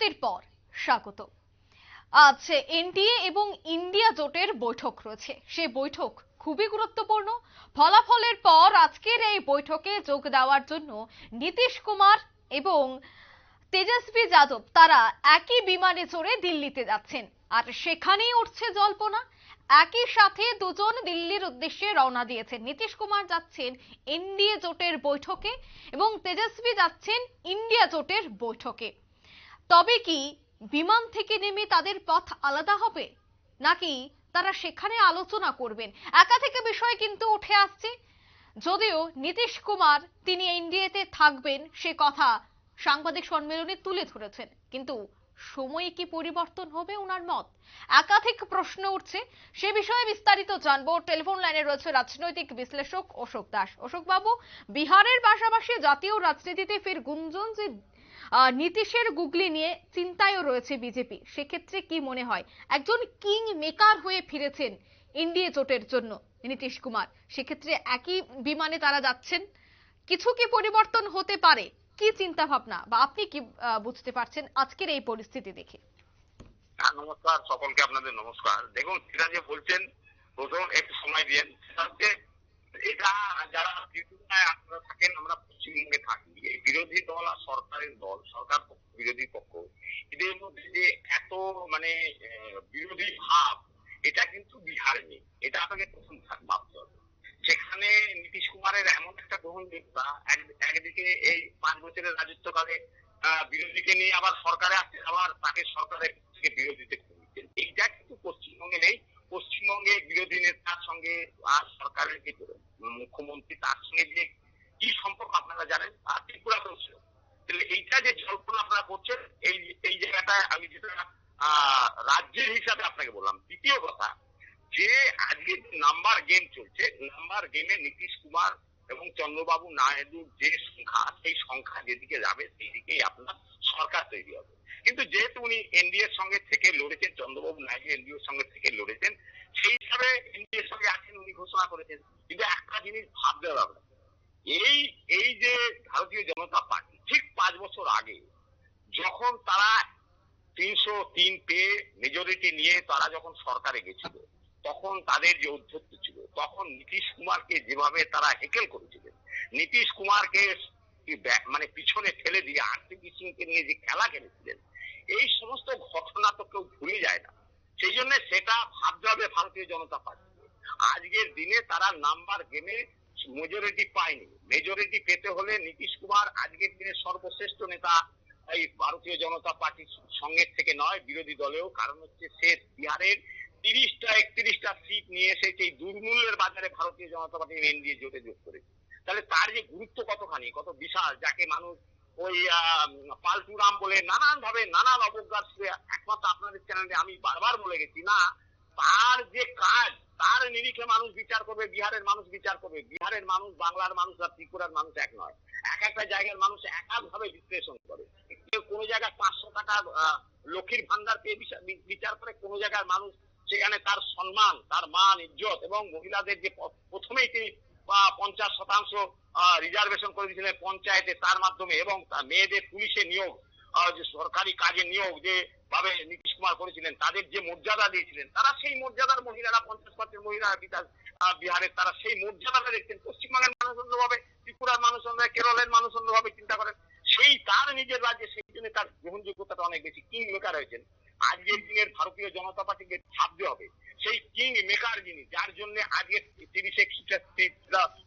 বিরতির পর স্বাগত। আজ এনডিএ এবং ইন্ডিয়া জোটের বৈঠক রয়েছে। সে বৈঠক খুবই গুরুত্বপূর্ণ। ফলাফলের পর আজকের এই বৈঠকে যোগ দেওয়ার জন্য নীতিশ কুমার এবং তেজস্বী যাদব তারা একই বিমানে চড়ে দিল্লিতে যাচ্ছেন। আর সেখানেই উঠছে জল্পনা। একই সাথে দুজন দিল্লির উদ্দেশ্যে রওনা দিয়েছেন। নীতিশ কুমার যাচ্ছেন এনডিএ জোটের বৈঠকে এবং তেজস্বী যাচ্ছেন ইন্ডিয়া জোটের বৈঠকে। তবে কি বিমান থেকে নেমে তাদের পথ আলাদা হবে? নাকি তারা সেখানে আলোচনা করবেন? একাধিক বিষয় কিন্তু উঠে আসছে। যদিও নীতিশ কুমার তিনি এনডিএতে থাকবেন, সে কথা সাংবাদিক সম্মেলনে তুলে ধরেছেন। কিন্তু সময়ে কি পরিবর্তন হবে ওনার মত? একাধিক প্রশ্ন উঠছে। সে বিষয়ে বিস্তারিত জানব। টেলিফোন লাইনে রয়েছে রাজনৈতিক বিশ্লেষক অশোক দাস। অশোক বাবু বিহারের পাশাপাশি জাতীয় রাজনীতিতে ফের গুঞ্জন যে নীতিশের গুগলি নিয়ে চিন্তায়ও রয়েছে বিজেপি। সেক্ষেত্রে কি মনে হয়? একজন কিং মেকার হয়ে ফিরেছেন এনডিএ জোটের জন্য নীতিশ কুমার। সেক্ষেত্রে একই বিমানে তারা যাচ্ছেন। কিছু কি পরিবর্তন হতে পারে? কি চিন্তা ভাবনা বা আপনি কি বুঝতে পারছেন আজকের এই পরিস্থিতি দেখে? হ্যাঁ, নমস্কার সকলকে আপনাদের নমস্কার। দেখুন সেটা যে বলছেন প্রথম একটু সময় দিয়েন। এটা যারা থাকেন আমরা পশ্চিমবঙ্গে থাকি বিরোধী দল আর সরকারের দল, সরকার বিরোধী পক্ষ, এদের মধ্যে যে এত মানে বিরোধী ভাব, এটা কিন্তু বিহারে নেই এটা আপনাকে প্রথম ভাবতে হবে। সেখানে নীতিশ কুমারের এমন একটা গ্রহণযোগ্যতা এক- একদিকে এই পাঁচ বছরের রাজত্বকালে বিরোধীকে নিয়ে আবার সরকারে আসছে, আবার তাকে সরকারের থেকে বিরোধীতে দিচ্ছেন এইটা কিন্তু পশ্চিমবঙ্গে নেই। পশ্চিমবঙ্গে বিরোধী নেতার সঙ্গে আর সরকারের যে মুখ্যমন্ত্রী তার সঙ্গে যে কি সম্পর্ক আপনারা জানেন? আর ত্রিপুরা করছে তাহলে এইটা যে জল্পনা আপনারা করছেন, এই এই জায়গাটা আমি যেটা রাজ্যের হিসাবে আপনাকে বললাম। দ্বিতীয় কথা, যে আজকে নাম্বার গেম চলছে, নাম্বার গেমে নীতিশ কুমার এবং চন্দ্রবাবু নাইডুর যে সংখ্যা, সেই সংখ্যা যেদিকে যাবে সেই দিকেই আপনার সরকার তৈরি হবে। কিন্তু যেহেতু উনি এনডিএ সঙ্গে থেকে লড়েছেন, চন্দ্রবাবু নাইডু এনডিএ সঙ্গে থেকে লড়েছেন, সেই হিসাবে এনডিএ সঙ্গে আছেন, উনি ঘোষণা করেছেন। কিন্তু একটা জিনিস ভাবতে হবে এই এই যে ভারতীয় জনতা পার্টি, ঠিক পাঁচ বছর আগে যখন তারা তিনশো তিন পেয়ে মেজরিটি নিয়ে তারা যখন সরকারে গেছিল, তখন তাদের যে অধ্যক্ষ ছিল, তখন নীতিশ কুমারকে যেভাবে তারা হেকেল করেছিলেন, নীতিশ কুমারকে মানে পিছনে ফেলে দিয়ে আরসিপি সিংকে নিয়ে যে খেলা খেলেছিলেন, এই সমস্ত ঘটনা তো কেউ ভুলে যায় না। সেই জন্য সেটা ভাবতে হবে ভারতীয় জনতা পার্টি আজকের দিনে তারা নাম্বার গেমে মেজরিটি পায়নি। মেজরিটি পেতে হলে নীতিশ কুমার আজকের দিনে সর্বশ্রেষ্ঠ নেতা এই ভারতীয় জনতা পার্টির সঙ্গে থেকে নয়, বিরোধী দলেও। কারণ হচ্ছে সে বিহারের তিরিশটা, একত্রিশটা সিট নিয়ে এসে সেই দুর্মূল্যের বাজারে ভারতীয় জনতা পার্টি এনডিএ জোটে যোগ করেছে। তাহলে তার যে গুরুত্ব কতখানি, কত বিশাল, যাকে মানুষ ওই পাল্টুরাম বলে নানান ভাবে নানান অবজ্ঞার একমাত্র আপনাদের চ্যানেলে আমি বারবার বলে গেছি, না তার যে কাজ, তার নিরিখে মানুষ বিচার করবে, বিহারের মানুষ বিচার করবে। বিহারের মানুষ, বাংলার মানুষ আর ত্রিপুরার মানুষ এক নয়। এক একটা জায়গার মানুষ এক এক ভাবে বিশ্লেষণ করে। কেউ কোনো জায়গায় পাঁচশো টাকা লক্ষ্মীর ভান্ডার পেয়ে বিচার করে কোনো জায়গার মানুষ, সেখানে তার সম্মান, তার মান, ইজ্জত এবং মহিলাদের যে প্রথমেই তিনি পঞ্চাশ শতাংশ রিজার্ভেশন করে দিয়েছিলেন পঞ্চায়েতে তার মাধ্যমে এবং মেয়েদের পুলিশে নিয়োগ যে সরকারি কাজে নিয়োগ, যে ভাবে নীতিশ কুমার করেছিলেন, তাদের যে মর্যাদা দিয়েছিলেন, তারা সেই মর্যাদার মহিলারা, পঞ্চাশ পার্সেন্ট মহিলারা বিকাশ বিহারের, তারা সেই মর্যাদাটা দেখছেন। পশ্চিমবঙ্গের মানুষ অন্যভাবে, ত্রিপুরার মানুষ অন্যভাবে, কেরলের মানুষ অন্যভাবে চিন্তা করেন। সেই তার নিজের রাজ্যে, সেই জন্য তার গ্রহণযোগ্যতাটা অনেক বেশি কিং মেকার হয়েছেন। আজকের দিনের ভারতীয় জনতা পার্টিকে ভাবতে হবে। সেই কিং মেকার যিনি, যার জন্য আজকে তিরিশ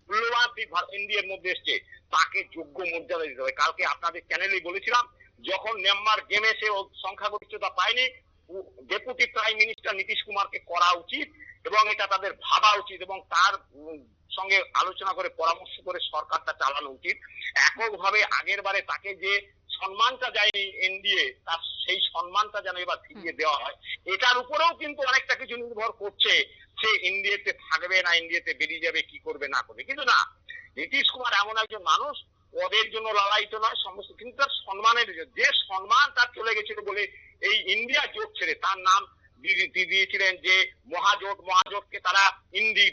মূল্যবান ইন্ডিয়ার মধ্যে এসছে, তাকে যোগ্য মর্যাদা দিতে হবে। কালকে আপনাদের চ্যানেলেই বলেছিলাম যখন নেম্বার গেমে সে সংখ্যাগরিষ্ঠতা পায়নি ডেপুটি প্রাইম মিনিস্টার নীতিশ কুমারকে করা উচিত এবং এটা তাদের ভাবা উচিত এবং তার সঙ্গে আলোচনা করে পরামর্শ করে সরকারটা চালানো উচিত। এককভাবে আগের বারে তাকে যে সম্মানটা দেয়নি এনডিএ তার সেই সম্মানটা যেন এবার ফিরিয়ে দেওয়া হয় এটার উপরেও কিন্তু অনেকটা কিছু নির্ভর করছে সে ইন্ডিয়াতে থাকবে না ইন্ডিয়াতে বেরিয়ে যাবে কি করবে না করবে। কিন্তু না নীতিশ কুমার এমন একজন মানুষ পদের জন্য লড়াইতে নয় সমস্ত কিন্তু তার সম্মানের জন্য। যে সম্মান তার চলে গেছিল বলে এই ইন্ডিয়া জোট ছেড়ে তার নাম দিয়েছিলেন যে মহাজোট মহাজোটকে তারা ইন্ডি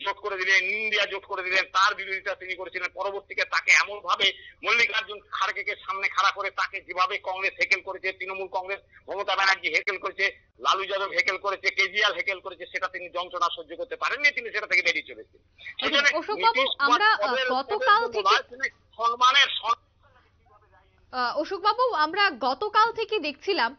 জোট করে দিলেন ইন্ডিয়া জোট করে দিলেন তার বিরোধিতা তিনি করেছিলেন পরবর্তীকে তাকে এমন ভাবে মল্লিকার্জুন খাড়গেকে সামনে খাড়া করে তাকে যেভাবে কংগ্রেস হেকেল করেছে তৃণমূল কংগ্রেস মমতা ব্যানার্জি হেকেল করেছে লালু যাদব হেকেল করেছে কেজরিওয়াল হেকেল করেছে সেটা তিনি যন্ত্রণা সহ্য করতে পারেননি তিনি সেটা থেকে বেরিয়ে চলেছেন আমরা, গতকাল থেকে- নয়, বাবু আমরা গতকাল থেকে দেখছিলাম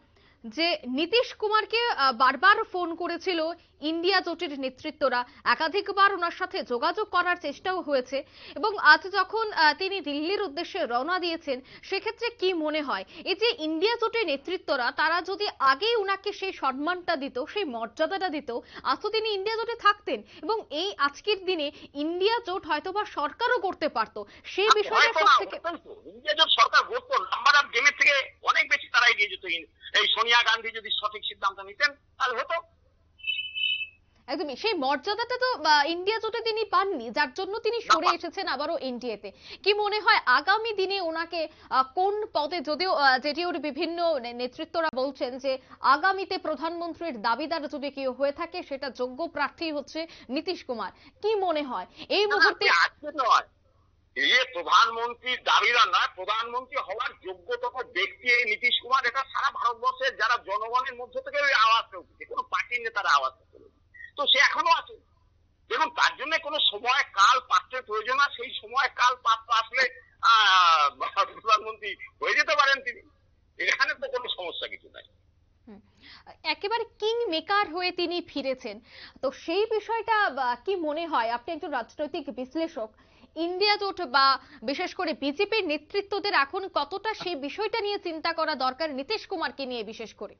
যে নীতিশ কুমারকে বারবার ফোন করেছিল ইন্ডিয়া জোটের নেতৃত্বরা একাধিকবার ওনার সাথে যোগাযোগ করার চেষ্টাও হয়েছে এবং আজ যখন তিনি দিল্লির উদ্দেশ্যে রওনা দিয়েছেন সেক্ষেত্রে কি মনে হয় এই যে ইন্ডিয়া জোটের নেতৃত্বরা তারা যদি আগেই উনাকে সেই সম্মানটা দিত সেই মর্যাদাটা দিত আজ তো তিনি ইন্ডিয়া জোটে থাকতেন এবং এই আজকের দিনে ইন্ডিয়া জোট হয়তোবা সরকারও করতে পারতো সেই বিষয়টা সব থেকে ইন্ডিয়া জোট সরকার গড়তো নাম্বার অফ গেমের থেকে অনেক বেশি তারা এগিয়ে যেত এই সোনিয়া গান্ধী যদি সঠিক সিদ্ধান্ত নিতেন তাহলে হতো। একদমই। সেই মর্যাদাটা তো ইন্ডিয়া জোটে তিনি পাননি যার জন্য তিনি সরে এসেছেন আবারও এনডিএতে। কি মনে হয় আগামী দিনে ওনাকে কোন পদে যদিও জেডিওর বিভিন্ন নেতৃত্বরা বলছেন যে আগামীতে প্রধানমন্ত্রীর দাবিদার যদি কেউ হয়ে থাকে সেটা যোগ্য প্রার্থী হচ্ছে নীতিশ কুমার। কি মনে হয়? এই মুহূর্তে আজকে নয় প্রধানমন্ত্রীর দাবিদার নয়, প্রধানমন্ত্রী হওয়ার যোগ্যতম ব্যক্তি এই নীতিশ কুমার, এটা সারা ভারতবর্ষের যারা জনগণের মধ্য থেকে ওই আওয়াজটা উঠেছে কোনো পার্টির নেতারা আওয়াজটা তুলেছে। তো সে এখনও আছে। দেখুন, তার জন্য কোনো সময় কাল পাত্রের প্রয়োজন না, সেই সময় কাল পাত্র আসলে প্রধানমন্ত্রী হয়ে যেতে পারেন তিনি। এখানে তো কোনো সমস্যা কিছু নাই। একেবারে কিং মেকার হয়ে তিনি ফিরেছেন। তো সেই বিষয়টা কি মনে হয়? আপনি একজন রাজনৈতিক বিশ্লেষক ইন্ডিয়া জোট বা বিশেষ করে বিজেপির নেতৃত্বদের এখন কতটা সেই বিষয়টা নিয়ে চিন্তা করা দরকার নীতিশ কুমারকে নিয়ে বিশেষ করে?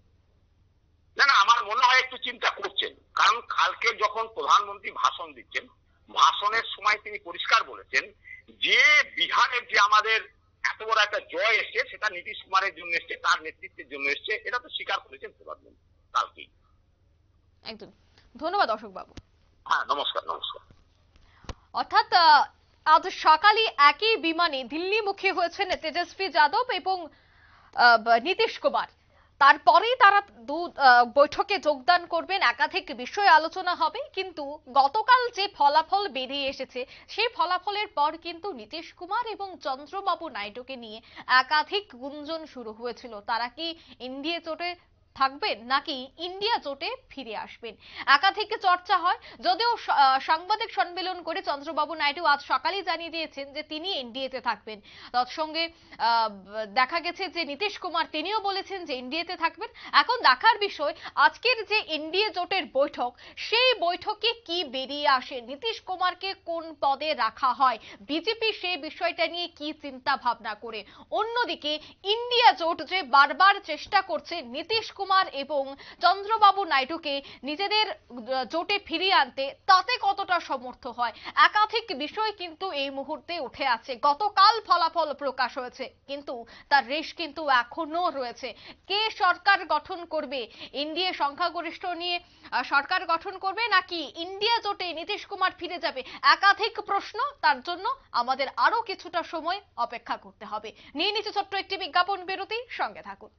না না আমার মনে হয় একটু চিন্তা করছেন। কারণ কালকে যখন প্রধানমন্ত্রী ভাষণ দিচ্ছেন ভাষণের সময় তিনি পরিষ্কার বলেছেন যে বিহারের যে আমাদের এত বড় একটা জয় এসছে সেটা নীতিশ কুমারের জন্য এসছে তার নেতৃত্বের জন্য এসছে এটা তো স্বীকার করেছেন প্রধানমন্ত্রী কালকেই। একদম। ধন্যবাদ অশোক বাবু হ্যাঁ নমস্কার নমস্কার। অর্থাৎ আজ সকালে একই বিমানে দিল্লিমুখী হয়েছেন তেজস্বী যাদব এবং নীতিশ কুমার। তারপরেই তারা দু বৈঠকে যোগদান করবেন। একাধিক বিষয় আলোচনা হবে। কিন্তু গতকাল যে ফলাফল বেরিয়ে এসেছে, সেই ফলাফলের পর কিন্তু নীতিশ কুমার এবং চন্দ্রবাবু নাইডুকে নিয়ে একাধিক গুঞ্জন শুরু হয়েছিল। তারা কি ইন্ডিয়া জোটে থাকবেন নাকি ইন্ডিয়া জোটে ফিরে আসবেন? একাধিক চর্চা হয়, যদিও সাংবাদিক সম্মেলন করে চন্দ্রবাবু নাইডু আজ সকালেই জানিয়ে দিয়েছেন যে তিনি এনডিএতে থাকবেন। তৎসঙ্গে দেখা গেছে যে নীতিশ কুমার তিনিও বলেছেন যে এনডিএতে থাকবেন। এখন দেখার বিষয়, আজকের যে এনডিএ জোটের বৈঠক, সেই বৈঠকে কি বেরিয়ে আসে? নীতিশ কুমারকে কোন পদে রাখা হয়? বিজেপি সেই বিষয়টা নিয়ে কি চিন্তা ভাবনা করে? অন্যদিকে, ইন্ডিয়া জোট যে বারবার চেষ্টা করছে নীতিশ কুমার এবং চন্দ্রবাবু নাইডুকে নিজেদের জোটে ফিরিয়ে আনতে তাতে কতটা সমর্থ হয়? একাধিক বিষয় কিন্তু এই মুহূর্তে উঠে আছে। গতকাল ফলাফল প্রকাশ হয়েছে, কিন্তু তার রেশ কিন্তু এখনও রয়েছে। কে সরকার গঠন করবে? ইন্ডিয়া সংখ্যাগরিষ্ঠ নিয়ে সরকার গঠন করবে নাকি ইন্ডিয়া জোটে নীতিশ কুমার ফিরে যাবে? একাধিক প্রশ্ন, তার জন্য আমাদের আরও কিছুটা সময় অপেক্ষা করতে হবে। নিয়ে নিচে ছোট্ট একটি বিজ্ঞাপন বিরতি, সঙ্গে থাকুন।